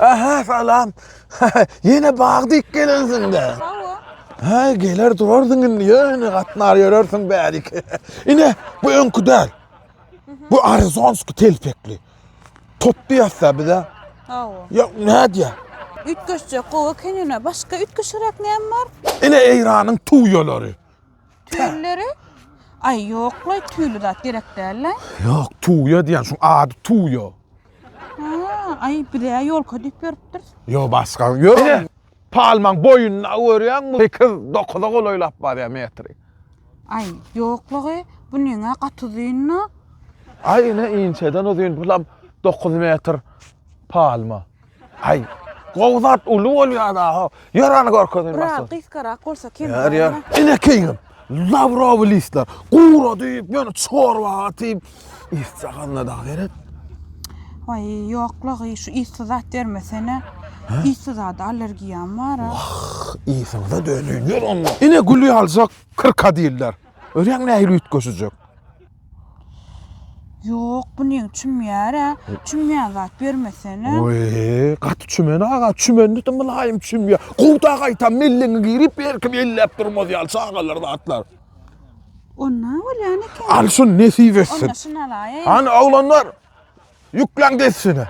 Aha salam. Yine bağdık gelensin de. Ha geler durardın indi yine katnar yörürsün bärik. Ine bu önkü değil. Bu Arizonsku telpekli. Toplu yasa bir de. Ya ne diye? Üt göçce kova kenine başka üt göçerek neyem var? Ine Eyran'ın tuğyoları. Tüyleri. Ay yok la tüylü da direkt derler. Yok tuğyo diyen şu adı tuğyo. Ay bir de yol kodip görüptür. Yo başka yok. Ine palman boyunna örüyen mu? Kız dokuda koloylap var ya metri. Ay yok la bu nene katı diyinna. Ay ne inçeden o diyen bulam 9 metr palma. Ay Kovzat ulu oluyor da ha. Yaranı korkudun Bırak nasıl? kıyskarak olsa kim Yar ya. Ine keyim. Lavravu listler. Kura deyip yani çorba atayım. İstakanla da geret. Ay yok la şu istizat vermesene. İstizat alergiyam var ha. İyisiniz de dönüyor onunla. Ine gülü alacak kırka değiller. Ören ne ehliyet göçecek. Yok bu nene çümyer ha. Çümyer zat vermesene. Oy, kat çümeni ağa, çümeni de mülayim çüm ya. Kuda kayta millini girip berkim ellep durmaz ya. Sağırlar da atlar. Onna öyle yani ki. Alsın nesi versin. Onna şuna la ya. Hani oğlanlar Yüklen geçsine.